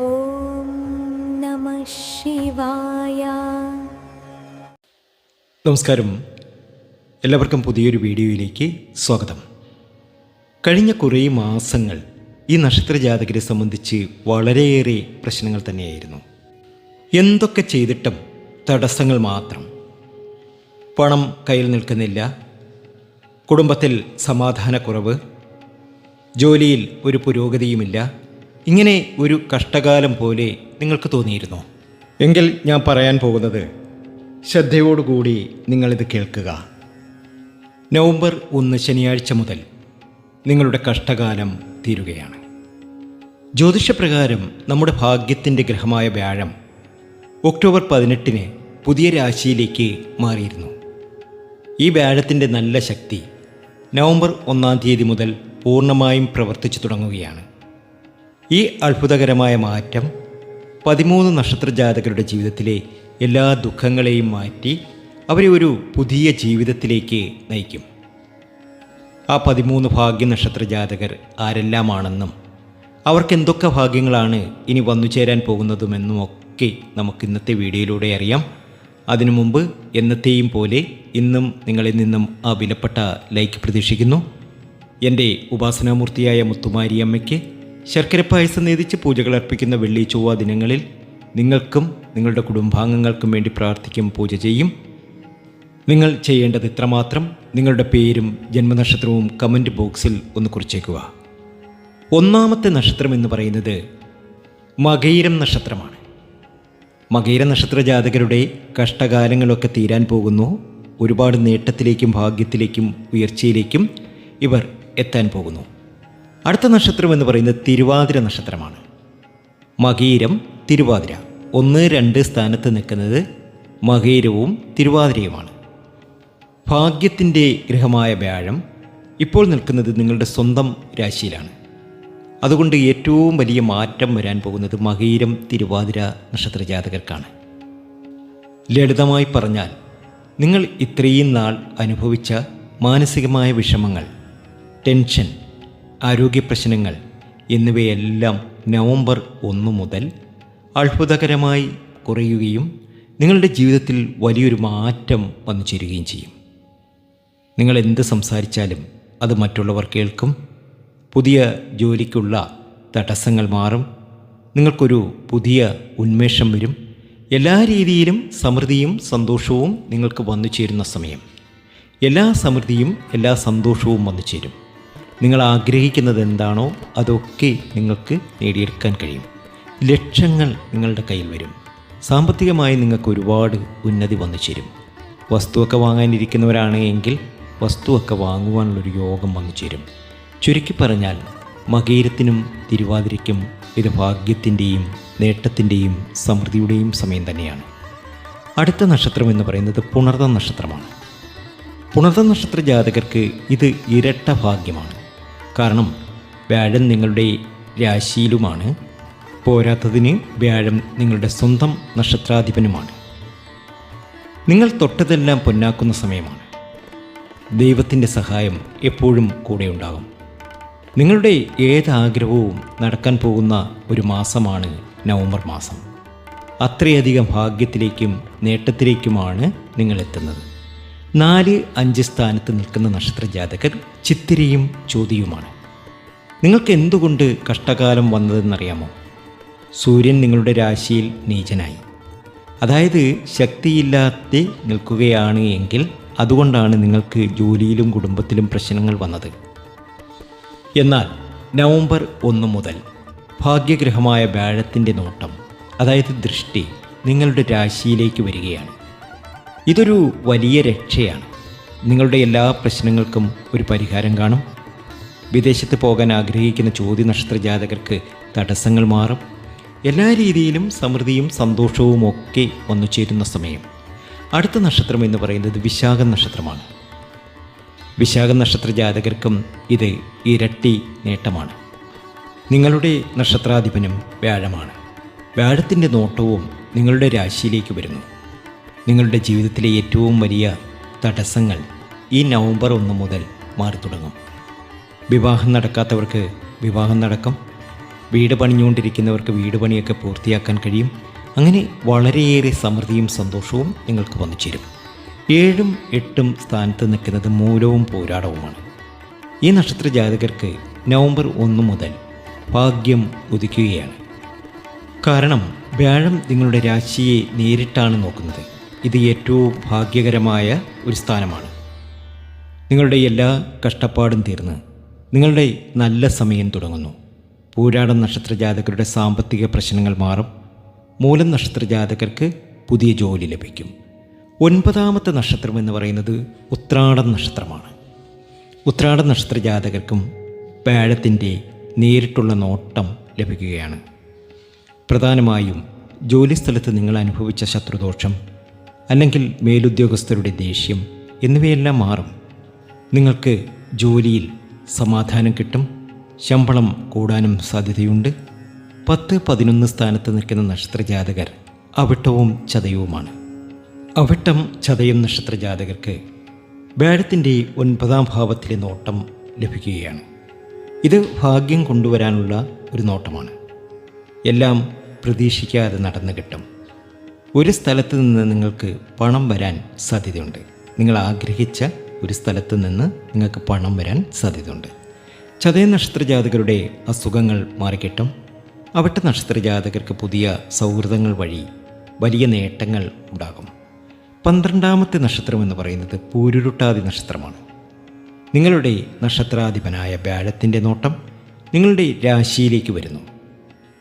ഓം ശിവായ. നമസ്കാരം. എല്ലാവർക്കും പുതിയൊരു വീഡിയോയിലേക്ക് സ്വാഗതം. കഴിഞ്ഞ കുറേ മാസങ്ങൾ ഈ നക്ഷത്ര ജാതകരെ സംബന്ധിച്ച് വളരെയേറെ പ്രശ്നങ്ങൾ തന്നെയായിരുന്നു. എന്തൊക്കെ ചെയ്തിട്ടും തടസ്സങ്ങൾ മാത്രം. പണം കയ്യിൽ നിൽക്കുന്നില്ല. കുടുംബത്തിൽ സമാധാനക്കുറവ്. ജോലിയിൽ ഒരു പുരോഗതിയുമില്ല. ഇങ്ങനെ ഒരു കഷ്ടകാലം പോലെ നിങ്ങൾക്ക് തോന്നിയിരുന്നോ? എങ്കിൽ ഞാൻ പറയാൻ പോകുന്നത് ശ്രദ്ധയോടുകൂടി നിങ്ങളിത് കേൾക്കുക. നവംബർ ഒന്ന് ശനിയാഴ്ച മുതൽ നിങ്ങളുടെ കഷ്ടകാലം തീരുകയാണ്. ജ്യോതിഷപ്രകാരം നമ്മുടെ ഭാഗ്യത്തിന്റെ ഗ്രഹമായ വ്യാഴം ഒക്ടോബർ പതിനെട്ടിന് പുതിയ രാശിയിലേക്ക് മാറിയിരുന്നു. ഈ വ്യാഴത്തിന്റെ നല്ല ശക്തി നവംബർ ഒന്നാം തീയതി മുതൽ പൂർണമായും പ്രവർത്തിച്ചു തുടങ്ങുകയാണ്. ഈ അത്ഭുതകരമായ മാറ്റം പതിമൂന്ന് നക്ഷത്ര ജാതകരുടെ ജീവിതത്തിലെ എല്ലാ ദുഃഖങ്ങളെയും മാറ്റി അവരെ ഒരു പുതിയ ജീവിതത്തിലേക്ക് നയിക്കും. ആ പതിമൂന്ന് ഭാഗ്യ നക്ഷത്ര ജാതകർ ആരെല്ലാമാണെന്നും അവർക്ക് എന്തൊക്കെ ഭാഗ്യങ്ങളാണ് ഇനി വന്നു ചേരാൻ പോകുന്നതുമെന്നും ഒക്കെ നമുക്ക് ഇന്നത്തെ വീഡിയോയിലൂടെ അറിയാം. അതിനു മുമ്പ് എന്നത്തെയും പോലെ ഇന്നും നിങ്ങളിൽ നിന്നും ആ വിലപ്പെട്ട ലൈക്ക് പ്രതീക്ഷിക്കുന്നു. എന്റെ ഉപാസനാമൂർത്തിയായ മുത്തുമാരിയമ്മയ്ക്ക് ശർക്കര പായസം നേതിച്ച് പൂജകൾ അർപ്പിക്കുന്ന വെള്ളി ചൊവ്വ ദിനങ്ങളിൽ നിങ്ങൾക്കും നിങ്ങളുടെ കുടുംബാംഗങ്ങൾക്കും വേണ്ടി പ്രാർത്ഥിക്കും പൂജ ചെയ്യും. നിങ്ങൾ ചെയ്യേണ്ടത് ഇത്രമാത്രം. നിങ്ങളുടെ പേരും ജന്മനക്ഷത്രവും കമന്റ് ബോക്സിൽ ഒന്ന് കുറിച്ചേക്കുക. ഒന്നാമത്തെ നക്ഷത്രം എന്ന് പറയുന്നത് മകയിരം നക്ഷത്രമാണ്. മകയിര നക്ഷത്ര ജാതകരുടെ കഷ്ടകാലങ്ങളൊക്കെ തീരാൻ പോകുന്നു. ഒരുപാട് നേട്ടത്തിലേക്കും ഭാഗ്യത്തിലേക്കും ഉയർച്ചയിലേക്കും ഇവർ എത്താൻ പോകുന്നു. അടുത്ത നക്ഷത്രം എന്ന് പറയുന്നത് തിരുവാതിര നക്ഷത്രമാണ്. മകീരം തിരുവാതിര. ഒന്ന് രണ്ട് സ്ഥാനത്ത് നിൽക്കുന്നത് മകീരവും തിരുവാതിരയുമാണ്. ഭാഗ്യത്തിന്റെ ഗ്രഹമായ വ്യാഴം ഇപ്പോൾ നിൽക്കുന്നത് നിങ്ങളുടെ സ്വന്തം രാശിയിലാണ്. അതുകൊണ്ട് ഏറ്റവും വലിയ മാറ്റം വരാൻ പോകുന്നത് മകീരം തിരുവാതിര നക്ഷത്ര ജാതകർക്കാണ്. ലളിതമായി പറഞ്ഞാൽ നിങ്ങൾ ഇത്രയും നാൾ അനുഭവിച്ച മാനസികമായ വിഷമങ്ങൾ ടെൻഷൻ ആരോഗ്യ പ്രശ്നങ്ങൾ എന്നിവയെല്ലാം നവംബർ ഒന്ന് മുതൽ അത്ഭുതകരമായി കുറയുകയും നിങ്ങളുടെ ജീവിതത്തിൽ വലിയൊരു മാറ്റം വന്നു ചേരുകയും ചെയ്യും. നിങ്ങൾ എന്ത് സംസാരിച്ചാലും അത് മറ്റുള്ളവർ കേൾക്കും. പുതിയ ജോലിക്കുള്ള തടസ്സങ്ങൾ മാറും. നിങ്ങൾക്കൊരു പുതിയ ഉന്മേഷം വരും. എല്ലാ രീതിയിലും സമൃദ്ധിയും സന്തോഷവും നിങ്ങൾക്ക് വന്നു ചേരുന്ന സമയം. എല്ലാ സമൃദ്ധിയും എല്ലാ സന്തോഷവും വന്നു ചേരും. നിങ്ങൾ ആഗ്രഹിക്കുന്നത് എന്താണോ അതൊക്കെ നിങ്ങൾക്ക് നേടിയെടുക്കാൻ കഴിയും. ലക്ഷങ്ങൾ നിങ്ങളുടെ കയ്യിൽ വരും. സാമ്പത്തികമായി നിങ്ങൾക്ക് ഒരുപാട് ഉന്നതി വന്നു ചേരും. വസ്തുവൊക്കെ വാങ്ങാനിരിക്കുന്നവരാണ് എങ്കിൽ വസ്തുവൊക്കെ വാങ്ങുവാനുള്ളൊരു യോഗം വന്നു ചേരും. ചുരുക്കി പറഞ്ഞാൽ മകീരത്തിനും തിരുവാതിരയ്ക്കും ഇത് ഭാഗ്യത്തിന്റെയും നേട്ടത്തിന്റെയും സമൃദ്ധിയുടെയും സമയം തന്നെയാണ്. അടുത്ത നക്ഷത്രം എന്ന് പറയുന്നത് പുണർത നക്ഷത്രമാണ്. പുണർത നക്ഷത്ര ജാതകർക്ക് ഇത് ഇരട്ട ഭാഗ്യമാണ്. കാരണം വ്യാഴം നിങ്ങളുടെ രാശിയിലുമാണ്. പോരാത്തതിന് വ്യാഴം നിങ്ങളുടെ സ്വന്തം നക്ഷത്രാധിപനുമാണ്. നിങ്ങൾ തൊട്ടതെല്ലാം പൊന്നാക്കുന്ന സമയമാണ്. ദൈവത്തിന്റെ സഹായം എപ്പോഴും കൂടെ ഉണ്ടാകും. നിങ്ങളുടെ ഏതാഗ്രഹവും നടക്കാൻ പോകുന്ന ഒരു മാസമാണ് നവംബർ മാസം. അത്രയധികം ഭാഗ്യത്തിലേക്കും നേട്ടത്തിലേക്കുമാണ് നിങ്ങൾ എത്തുന്നത്. നാല് അഞ്ച് സ്ഥാനത്ത് നിൽക്കുന്ന നക്ഷത്ര ജാതകർ ചിത്തിരിയും ചോതിയുമാണ്. നിങ്ങൾക്ക് എന്തുകൊണ്ട് കഷ്ടകാലം വന്നതെന്നറിയാമോ? സൂര്യൻ നിങ്ങളുടെ രാശിയിൽ നീചനായി. അതായത് ശക്തിയില്ലാതെ നിൽക്കുകയാണ് എങ്കിൽ അതുകൊണ്ടാണ് നിങ്ങൾക്ക് ജോലിയിലും കുടുംബത്തിലും പ്രശ്നങ്ങൾ വന്നത്. എന്നാൽ നവംബർ ഒന്ന് മുതൽ ഭാഗ്യഗ്രഹമായ വ്യാഴത്തിന്റെ നോട്ടം അതായത് ദൃഷ്ടി നിങ്ങളുടെ രാശിയിലേക്ക് വരികയാണ്. ഇതൊരു വലിയ രക്ഷയാണ്. നിങ്ങളുടെ എല്ലാ പ്രശ്നങ്ങൾക്കും ഒരു പരിഹാരം കാണും. വിദേശത്ത് പോകാൻ ആഗ്രഹിക്കുന്ന ചോദ്യ നക്ഷത്ര ജാതകർക്ക് തടസ്സങ്ങൾ മാറും. എല്ലാ രീതിയിലും സമൃദ്ധിയും സന്തോഷവും ഒക്കെ വന്നു ചേരുന്ന സമയം. അടുത്ത നക്ഷത്രം എന്ന് പറയുന്നത് വിശാഖ നക്ഷത്രമാണ്. വിശാഖ നക്ഷത്ര ജാതകർക്കും ഇത് ഇരട്ടി നേട്ടമാണ്. നിങ്ങളുടെ നക്ഷത്രാധിപനും വ്യാഴമാണ്. വ്യാഴത്തിന്റെ നോട്ടവും നിങ്ങളുടെ രാശിയിലേക്ക് വരുന്നു. നിങ്ങളുടെ ജീവിതത്തിലെ ഏറ്റവും വലിയ തടസ്സങ്ങൾ ഈ നവംബർ ഒന്ന് മുതൽ മാറി തുടങ്ങും. വിവാഹം നടക്കാത്തവർക്ക് വിവാഹം നടക്കും. വീട് പണിഞ്ഞുകൊണ്ടിരിക്കുന്നവർക്ക് വീട് പണിയൊക്കെ പൂർത്തിയാക്കാൻ കഴിയും. അങ്ങനെ വളരെയേറെ സമൃദ്ധിയും സന്തോഷവും നിങ്ങൾക്ക് വന്നു ചേരും. ഏഴും എട്ടും സ്ഥാനത്ത് നിൽക്കുന്നത് മൂലവും പോരാടവുമാണ്. ഈ നക്ഷത്ര ജാതകർക്ക് നവംബർ ഒന്ന് മുതൽ ഭാഗ്യം ഉദിക്കുകയാണ്. കാരണം വ്യാഴം നിങ്ങളുടെ രാശിയെ നേരിട്ടാണ് നോക്കുന്നത്. ഇത് ഏറ്റവും ഭാഗ്യകരമായ ഒരു സ്ഥാനമാണ്. നിങ്ങളുടെ എല്ലാ കഷ്ടപ്പാടും തീർന്ന് നിങ്ങളുടെ നല്ല സമയം തുടങ്ങുന്നു. പൂരാടം നക്ഷത്ര ജാതകരുടെ സാമ്പത്തിക പ്രശ്നങ്ങൾ മാറും. മൂലം നക്ഷത്ര ജാതകർക്ക് പുതിയ ജോലി ലഭിക്കും. ഒൻപതാമത്തെ നക്ഷത്രം എന്ന് പറയുന്നത് ഉത്രാടം നക്ഷത്രമാണ്. ഉത്രാട നക്ഷത്ര ജാതകർക്കും വ്യാഴത്തിന്റെ നേരിട്ടുള്ള നോട്ടം ലഭിക്കുകയാണ്. പ്രധാനമായും ജോലിസ്ഥലത്ത് നിങ്ങൾ അനുഭവിച്ച ശത്രുദോഷം അല്ലെങ്കിൽ മേലുദ്യോഗസ്ഥരുടെ ദേഷ്യം എന്നിവയെല്ലാം മാറും. നിങ്ങൾക്ക് ജോലിയിൽ സമാധാനം കിട്ടും ശമ്പളം കൂടാനും സാധ്യതയുണ്ട്. പത്ത് പതിനൊന്ന് സ്ഥാനത്ത് നിൽക്കുന്ന നക്ഷത്രജാതകർ അവിട്ടവും ചതയവുമാണ്. അവിട്ടം ചതയം നക്ഷത്രജാതകർക്ക് ജാതകർക്ക് വ്യാഴത്തിന്റെ ഒൻപതാം ഭാവത്തിലെ നോട്ടം ലഭിക്കുകയാണ്. ഇത് ഭാഗ്യം കൊണ്ടുവരാനുള്ള ഒരു നോട്ടമാണ്. എല്ലാം പ്രതീക്ഷിക്കാതെ നടന്നു കിട്ടും. ഒരു സ്ഥലത്ത് നിന്ന് നിങ്ങൾക്ക് പണം വരാൻ സാധ്യതയുണ്ട്. നിങ്ങൾ ആഗ്രഹിച്ച ഒരു സ്ഥലത്ത് നിന്ന് നിങ്ങൾക്ക് പണം വരാൻ സാധ്യതയുണ്ട്. ചതയ നക്ഷത്ര ജാതകരുടെ അസുഖങ്ങൾ മാറിക്കിട്ടും. അവിട്ട നക്ഷത്ര ജാതകർക്ക് പുതിയ സൗഹൃദങ്ങൾ വഴി വലിയ നേട്ടങ്ങൾ ഉണ്ടാകും. പന്ത്രണ്ടാമത്തെ നക്ഷത്രം എന്ന് പറയുന്നത് പൂരുരുട്ടാതി നക്ഷത്രമാണ്. നിങ്ങളുടെ നക്ഷത്രാധിപനായ വ്യാഴത്തിന്റെ നോട്ടം നിങ്ങളുടെ രാശിയിലേക്ക് വരുന്നു.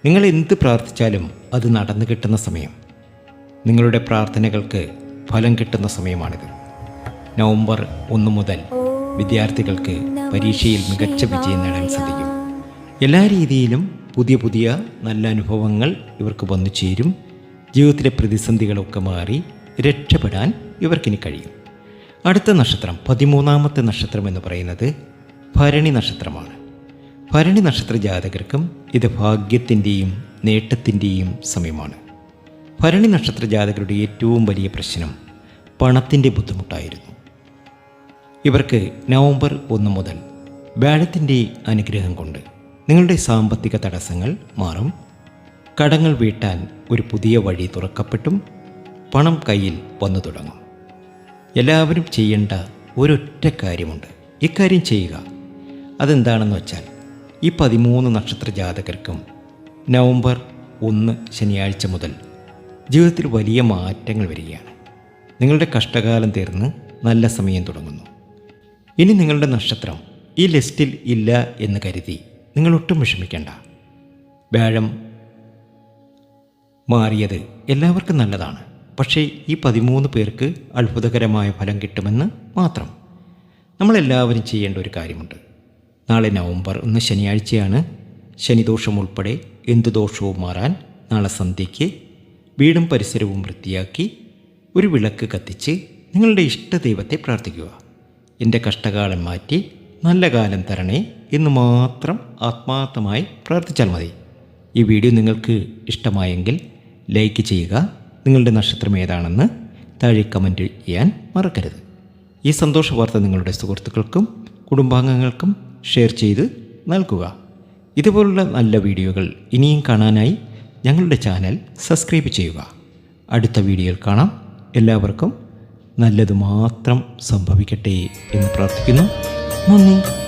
നിങ്ങൾ എന്ത് പ്രാർത്ഥിച്ചാലും അത് നടന്നു കിട്ടുന്ന സമയം. നിങ്ങളുടെ പ്രാർത്ഥനകൾക്ക് ഫലം കിട്ടുന്ന സമയമാണിത്. നവംബർ ഒന്ന് മുതൽ വിദ്യാർത്ഥികൾക്ക് പരീക്ഷയിൽ മികച്ച വിജയം നേടാൻ സാധിക്കും. എല്ലാ രീതിയിലും പുതിയ പുതിയ നല്ല അനുഭവങ്ങൾ ഇവർക്ക് വന്നു ചേരും. ജീവിതത്തിലെ പ്രതിസന്ധികളൊക്കെ മാറി രക്ഷപ്പെടാൻ ഇവർക്കിനി കഴിയും. അടുത്ത നക്ഷത്രം പതിമൂന്നാമത്തെ നക്ഷത്രം എന്ന് പറയുന്നത് ഭരണി നക്ഷത്രമാണ്. ഭരണി നക്ഷത്ര ജാതകർക്കും ഇത് ഭാഗ്യത്തിന്റെയും നേട്ടത്തിന്റെയും സമയമാണ്. ഭരണി നക്ഷത്ര ജാതകരുടെ ഏറ്റവും വലിയ പ്രശ്നം പണത്തിന്റെ ബുദ്ധിമുട്ടായിരുന്നു. ഇവർക്ക് നവംബർ ഒന്ന് മുതൽ വ്യാഴത്തിന്റെ അനുഗ്രഹം കൊണ്ട് നിങ്ങളുടെ സാമ്പത്തിക തടസ്സങ്ങൾ മാറും. കടങ്ങൾ വീട്ടാൻ ഒരു പുതിയ വഴി തുറക്കപ്പെട്ടും പണം കയ്യിൽ വന്നു തുടങ്ങും. എല്ലാവരും ചെയ്യേണ്ട ഒരൊറ്റ കാര്യമുണ്ട്. ഇക്കാര്യം ചെയ്യുക. അതെന്താണെന്ന് വെച്ചാൽ ഈ പതിമൂന്ന് നക്ഷത്ര ജാതകർക്കും നവംബർ ഒന്ന് ശനിയാഴ്ച മുതൽ ജീവിതത്തിൽ വലിയ മാറ്റങ്ങൾ വരികയാണ്. നിങ്ങളുടെ കഷ്ടകാലം തീർന്ന് നല്ല സമയം തുടങ്ങുന്നു. ഇനി നിങ്ങളുടെ നക്ഷത്രം ഈ ലിസ്റ്റിൽ ഇല്ല എന്ന് കരുതി നിങ്ങൾ ഒട്ടും വിഷമിക്കേണ്ട. വ്യാഴം മാറിയത് എല്ലാവർക്കും നല്ലതാണ്. പക്ഷേ ഈ പതിമൂന്ന് പേർക്ക് അത്ഭുതകരമായ ഫലം കിട്ടുമെന്ന് മാത്രം. നമ്മളെല്ലാവരും ചെയ്യേണ്ട ഒരു കാര്യമുണ്ട്. നാളെ നവംബർ ഒന്ന് ശനിയാഴ്ചയാണ്. ശനിദോഷം ഉൾപ്പെടെ എന്തു ദോഷവും മാറാൻ നാളെ സന്ധ്യയ്ക്ക് വീടും പരിസരവും വൃത്തിയാക്കി ഒരു വിളക്ക് കത്തിച്ച് നിങ്ങളുടെ ഇഷ്ട ദൈവത്തെ പ്രാർത്ഥിക്കുക. എന്റെ കഷ്ടകാലം മാറ്റി നല്ല കാലം തരണേ എന്ന് മാത്രം ആത്മാർത്ഥമായി പ്രാർത്ഥിച്ചാൽ മതി. ഈ വീഡിയോ നിങ്ങൾക്ക് ഇഷ്ടമായെങ്കിൽ ലൈക്ക് ചെയ്യുക. നിങ്ങളുടെ നക്ഷത്രം ഏതാണെന്ന് താഴെ കമന്റ് ചെയ്യാൻ മറക്കരുത്. ഈ സന്തോഷ വാർത്ത നിങ്ങളുടെ സുഹൃത്തുക്കൾക്കും കുടുംബാംഗങ്ങൾക്കും ഷെയർ ചെയ്ത് നൽകുക. ഇതുപോലുള്ള നല്ല വീഡിയോകൾ ഇനിയും കാണാനായി ഞങ്ങളുടെ ചാനൽ സബ്സ്ക്രൈബ് ചെയ്യുക. അടുത്ത വീഡിയോയിൽ കാണാം. എല്ലാവർക്കും നല്ലത് മാത്രം സംഭവിക്കട്ടെ എന്ന് പ്രാർത്ഥിക്കുന്നു. നന്ദി.